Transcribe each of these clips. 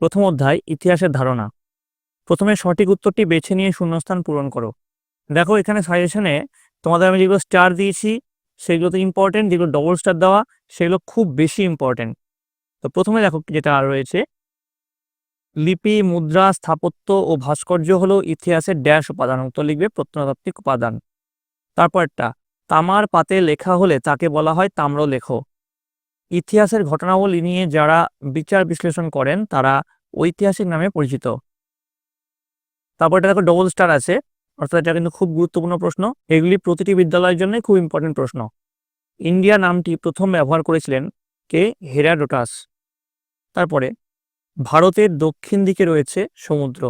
প্রথম অধ্যায়, ইতিহাসের ধারণা। প্রথমে সঠিক উত্তরটি বেছে নিয়ে শূন্যস্থান পূরণ করো। দেখো, এখানে সাজেশনে তোমাদের আমি যেগুলো স্টার দিয়েছি, সেগুলো তো ইম্পর্টেন্ট যেগুলো ডবল স্টার দেওয়া, সেগুলো খুব বেশি ইম্পর্টেন্ট তো প্রথমে দেখো যেটা রয়েছে। লিপি, মুদ্রা, স্থাপত্য ও ভাস্কর্য হলো ইতিহাসের ড্যাশ উপাদান, উত্তর লিখবে প্রত্নতাত্ত্বিক উপাদান। তারপরটা, তামার পাতে লেখা হলে তাকে বলা হয় তাম্রলেখ। ইতিহাসের ঘটনাবলী নিয়ে যারা বিচার বিশ্লেষণ করেন, তারা ঐতিহাসিক নামে পরিচিত। তারপর এটা দেখো ডবল স্টার আছে। অর্থাৎ এটা কিন্তু খুব গুরুত্বপূর্ণ প্রশ্ন। এগুলি প্রতিটি বিদ্যালয়ের জন্য খুব ইম্পর্টেন্ট প্রশ্ন। ইন্ডিয়া নামটি প্রথম ব্যবহার করেছিলেন কে? হেরাডোটাস তারপরে, ভারতের দক্ষিণ দিকে রয়েছে সমুদ্র।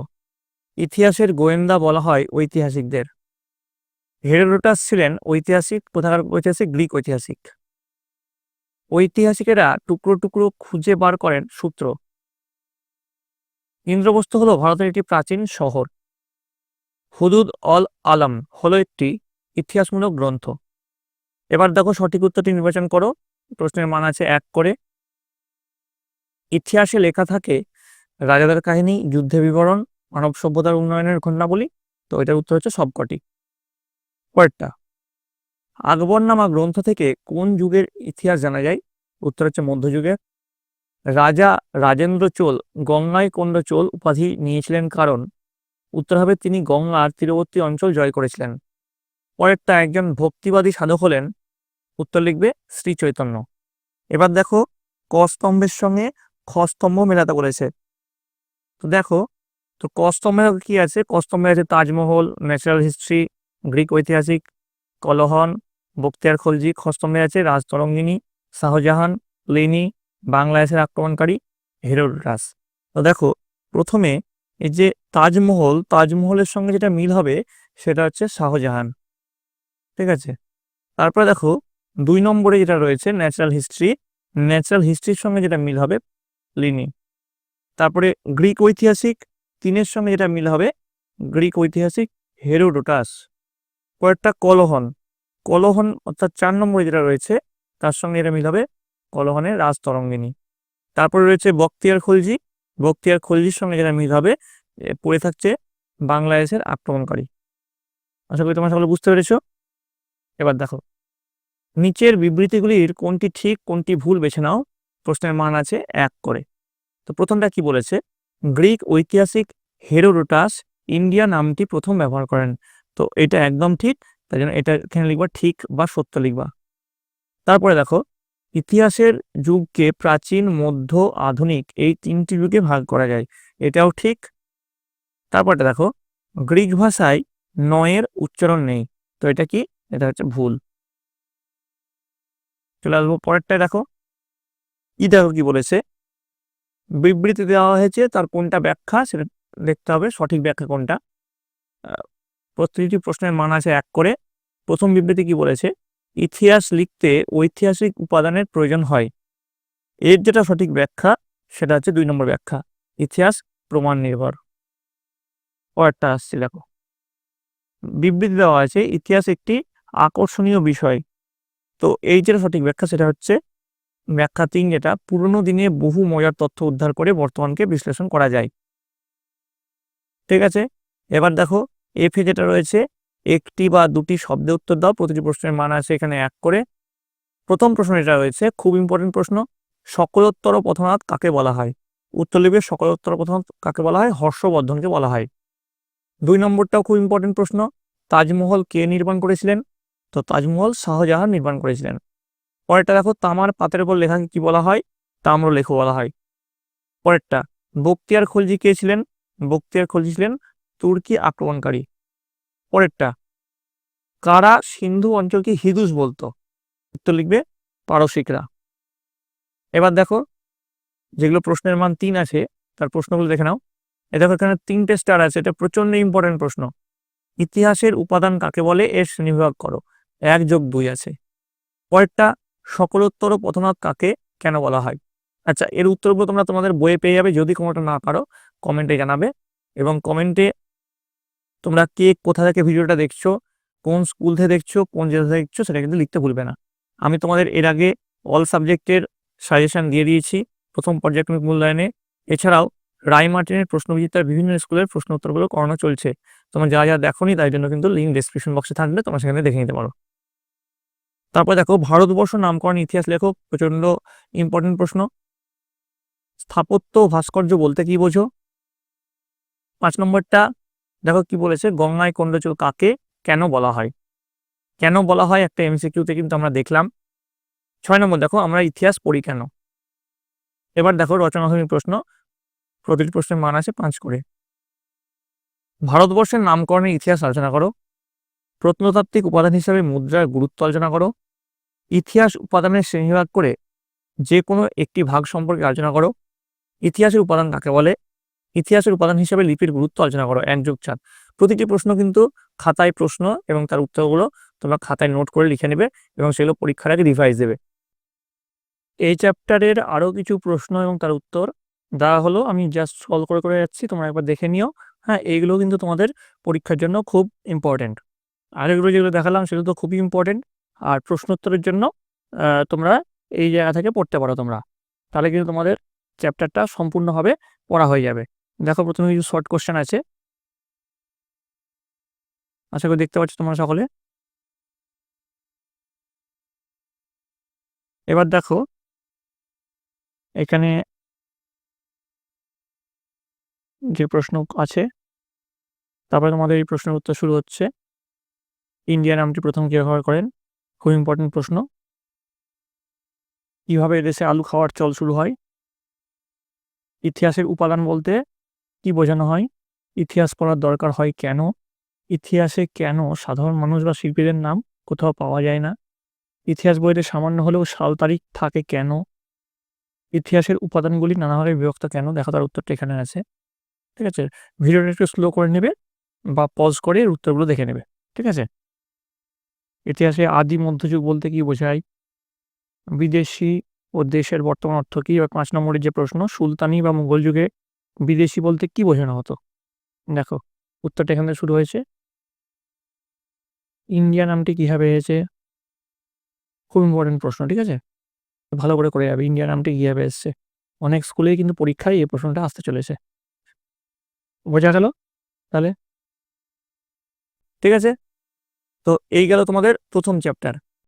ইতিহাসের গোয়েন্দা বলা হয় ঐতিহাসিকদের। হেরোডোটাস ছিলেন ঐতিহাসিক কোথাকার ঐতিহাসিক গ্রিক ঐতিহাসিক। ঐতিহাসিকেরা টুকরো টুকরো খুঁজে বার করেন সূত্র। ইন্দ্রপ্রস্থ হলো ভারতের একটি প্রাচীন শহর। হুদুদ অল আলম হলো একটি ইতিহাসমূলক গ্রন্থ। এবার দেখো সঠিক উত্তরটি নির্বাচন করো। প্রশ্নের মান আছে এক করে। ইতিহাসে লেখা থাকে, রাজাদের কাহিনী যুদ্ধের বিবরণ, মানব সভ্যতার উন্নয়নের ঘটনাবলী। তো এটার উত্তর হচ্ছে সবকটি। পরেরটা। আকবরনামা গ্রন্থ থেকে কোন যুগের ইতিহাস জানা যায়? উত্তর হচ্ছে মধ্যযুগের রাজা রাজেন্দ্র চোল গঙ্গায় কোন্ড চোল উপাধি নিয়েছিলেন কারণ, উত্তর হবে তিনি গঙ্গার তীরবর্তী অঞ্চল জয় করেছিলেন। পরেরটা একজন ভক্তিবাদী সাধক হলেন, উত্তর লিখবে শ্রী চৈতন্য। এবার দেখো, ক স্তম্ভের সঙ্গে খ স্তম্ভ মেলাতে বলেছে। তো দেখো, তো ক কি আছে? ক স্তম্ভে আছে তাজমহল, ন্যাচারাল হিস্ট্রি, গ্রিক ঐতিহাসিক, কলহন বক্তিয়ার খলজি খ স্তম্ভে আছে রাজতরঙ্গিনী শাহজাহান প্লেনি বাংলাদেশের আক্রমণকারী হেরোডাস তো দেখো, প্রথমে এই যে তাজমহল, তাজমহলের সঙ্গে যেটা মিল হবে সেটা হচ্ছে শাহজাহান। ঠিক আছে? তারপরে দেখো, দুই নম্বরে যেটা রয়েছে ন্যাচারাল হিস্ট্রি, ন্যাচারাল হিস্ট্রির সঙ্গে যেটা মিল হবে লিনি। তারপরে গ্রিক ঐতিহাসিক, তিনের সঙ্গে যেটা মিল হবে গ্রিক ঐতিহাসিক হেরোডোটাস। কয়েকটা কলহন কলহন অর্থাৎ চার নম্বরে যেটা রয়েছে, তার সঙ্গে এটা মিল হবে কলহনের রাজতরঙ্গিনী তারপরে রয়েছে বক্তিয়ার খলজি। বক্তিয়ার খলজির সঙ্গে যেটা মিল হবে পড়ে থাকছে বাংলাদেশের আক্রমণকারী। আশা করি তোমরা সকলে বুঝতে পেরেছ? এবার দেখো। নিচের বিবৃতিগুলির কোনটি ঠিক, কোনটি ভুল বেছে নাও। প্রশ্নের মান আছে এক করে। তো প্রথমটা কি বলেছে? গ্রিক ঐতিহাসিক হেরোডোটাস ইন্ডিয়া নামটি প্রথম ব্যবহার করেন। তো এটা একদম ঠিক। তাই জন্য এটা এখানে লিখবা ঠিক বা সত্য লিখবা। তারপরে দেখো, ইতিহাসের যুগকে প্রাচীন, মধ্য, আধুনিক এই তিনটি যুগে ভাগ করা যায়। এটাও ঠিক। তারপরে দেখো, গ্রিক ভাষায় নয়ের উচ্চারণ নেই, তো এটা কি? এটা হচ্ছে ভুল। চলে আসব পরেরটায় দেখো। ই দেখো কি বলেছে? বিবৃতি দেওয়া হয়েছে, তার কোনটা ব্যাখ্যা সেটা দেখতে হবে, সঠিক ব্যাখ্যা কোনটা? প্রতিটি প্রশ্নের মান আছে এক করে। প্রথম বিবৃতি কি বলেছে? ইতিহাস লিখতে ঐতিহাসিক উপাদানের প্রয়োজন হয়। এর যেটা সঠিক ব্যাখ্যা, সেটা হচ্ছে দুই নম্বর ব্যাখ্যা, ইতিহাস প্রমাণ নির্ভর। পরেরটা আসছে, দেখো। বিবৃতি দেওয়া আছে, ইতিহাস একটি আকর্ষণীয় বিষয়। তো এই যেটা সঠিক ব্যাখ্যা, সেটা হচ্ছে ব্যাখ্যা তিন যেটা, পুরনো দিনে বহু মজার তথ্য উদ্ধার করে বর্তমানকে বিশ্লেষণ করা যায়। ঠিক আছে? এবার দেখো এফে যেটা রয়েছে, একটি বা দুটি শব্দে উত্তর দাও, প্রতিটি প্রশ্নের মান আছে এখানে এক করে। প্রথম প্রশ্ন এটা রয়েছে, খুব ইম্পর্টেন্ট প্রশ্ন, সকলোত্তর পথনাথ কাকে বলা হয়? উত্তর লিপে সকলোত্তর পথনাথ কাকে বলা হয়? হর্ষবর্ধনকে বলা হয়। দুই নম্বরটাও খুব ইম্পর্টেন্ট প্রশ্ন, তাজমহল কে নির্মাণ করেছিলেন? তো তাজমহল শাহজাহান নির্মাণ করেছিলেন। পরেরটা দেখো, তামার পাতের উপর লেখাকে কি বলা হয়? তাম্র তাম্রলেখ বলা হয়। পরেরটা, বক্তিয়ার খলজি কে ছিলেন? বক্তিয়ার খলজি ছিলেন তুর্কি আক্রমণকারী। পরেরটা, কারা সিন্ধু অঞ্চলকে হিদুস বলতো? উত্তর লিখবে পারসিকরা। এবার দেখো, যেগুলো প্রশ্নের মান তিন আছে, তার প্রশ্নগুলো দেখে নাও। এ দেখো এখানে তিনটে স্টার আছে, এটা প্রচণ্ড ইম্পর্টেন্ট প্রশ্ন। ইতিহাসের উপাদান কাকে বলে, এর শ্রেণীবিভাগ করো। এক যোগ দুই আছে। পরেরটা, সকলোত্তর পথনাথ কাকে কেন বলা হয়? আচ্ছা এর উত্তরগুলো তোমরা তোমাদের বইয়ে পেয়ে যাবে, যদি কোনোটা না পারো, কমেন্টে জানাবে। এবং কমেন্টে তোমরা কে কোথা থেকে ভিডিওটা দেখছ, কোন স্কুল থেকে দেখছ, কোন জেলা থেকে দেখছ, সেটা কিন্তু লিখতে ভুলবে না। আমি তোমাদের এর আগে অল সাবজেক্টের সাজেশন দিয়ে দিয়েছি, প্রথম পর্যায়ক্রমিক মূল্যায়নে। এছাড়াও রায় মার্টিনের প্রশ্নবিচিত্রার বিভিন্ন স্কুলের প্রশ্ন উত্তরগুলো করানো চলছে। তোমার যা যা দেখোনি তাই জন্য কিন্তু লিঙ্ক ডিসক্রিপশন বক্সে থাকবে, তোমরা সেখানে দেখে নিতে পারো। তারপর দেখো, ভারতবর্ষ নামকরণ ইতিহাস লেখক প্রচণ্ড ইম্পর্টেন্ট প্রশ্ন। স্থাপত্য ভাস্কর্য বলতে কি বোঝো? পাঁচ নম্বরটা দেখো কি বলেছে, গঙ্গায় কন্ডচূড় কাকে কেন বলা হয়? কেন বলা হয়? একটা এমসিকিউতে কিন্তু আমরা দেখলাম। ছয় নম্বর, দেখো আমরা ইতিহাস পড়ি কেন? এবার দেখো রচনাধর্মী প্রশ্ন। প্রতিটি প্রশ্নের মান আছে পাঁচ করে। ভারতবর্ষের নামকরণের ইতিহাস আলোচনা করো। প্রত্নতাত্ত্বিক উপাদান হিসাবে মুদ্রার গুরুত্ব আলোচনা করো। ইতিহাস উপাদানের শ্রেণীভাগ করে যে কোনো একটি ভাগ সম্পর্কে আলোচনা করো। ইতিহাসের উপাদান কাকে বলে? ইতিহাসের উপাদান হিসাবে লিপির গুরুত্ব আলোচনা করো, এক যোগ চার। প্রতিটি প্রশ্ন কিন্তু খাতায় প্রশ্ন এবং তার উত্তরগুলো তোমরা খাতায় নোট করে লিখে নেবে এবং সেগুলো পরীক্ষার আগে রিভাইজ দেবে। এই চ্যাপ্টারের আরও কিছু প্রশ্ন এবং তার উত্তর দেওয়া হলো, আমি জাস্ট সলভ করে করে যাচ্ছি, তোমরা একবার দেখে নিও। হ্যাঁ এইগুলো কিন্তু তোমাদের পরীক্ষার জন্য খুব ইম্পর্টেন্ট আর এগুলো যেগুলো দেখালাম সেগুলো তো খুবই ইম্পর্টেন্ট আর প্রশ্নোত্তরের জন্য তোমরা এই জায়গা থেকে পড়তে পারো তোমরা। তাহলে কিন্তু তোমাদের চ্যাপ্টারটা সম্পূর্ণভাবে পড়া হয়ে যাবে। দেখো প্রথমে কিছু শর্ট কোশ্চেন আছে। আশা করি দেখতে পাচ্ছ তোমরা সকলে। এবার দেখো, এখানে যে প্রশ্ন আছে, তারপরে তোমাদের এই প্রশ্নের উত্তর শুরু হচ্ছে। ইন্ডিয়া নামটি প্রথম কে ব্যবহার করেন? খুব ইম্পর্টেন্ট প্রশ্ন। কীভাবে এদেশে আলু খাওয়ার চল শুরু হয়? ইতিহাসের উপাদান বলতে কি বোঝানো হয়? ইতিহাস পড়ার দরকার হয় কেন? ইতিহাসে কেন সাধারণ মানুষ বা শিল্পীদের নাম কোথাও পাওয়া যায় না? ইতিহাস বইতে সামান্য হলেও সাল তারিখ থাকে কেন? ইতিহাসের উপাদানগুলি নানাভাবে বিভক্ত কেন? দেখো তার উত্তরটা এখানে আছে। ঠিক আছে? ভিডিওটা একটু স্লো করে নেবে বা পজ করে এর উত্তরগুলো দেখে নেবে। ঠিক আছে? ইতিহাসে আদি মধ্যযুগ বলতে কি বোঝায়? বিদেশি ও দেশের বর্তমান অর্থ কী? বা পাঁচ নম্বরের যে প্রশ্ন, সুলতানি বা মুঘল যুগে বিদেশি বলতে কি বোঝানো হতো? দেখো, উত্তরটা এখান থেকে শুরু হয়েছে। ইন্ডিয়া নামটি কীভাবে এসেছে? খুব ইম্পর্টেন্ট প্রশ্ন, ঠিক আছে? ভালো করে করে যাবে, ইন্ডিয়া নামটি কীভাবে এসছে? অনেক স্কুলেই কিন্তু পরীক্ষায় এই প্রশ্নটা আসতে চলেছে। বোঝা গেল? তাহলে? ঠিক আছে? তো এই গেল তোমাদের প্রথম চ্যাপ্টার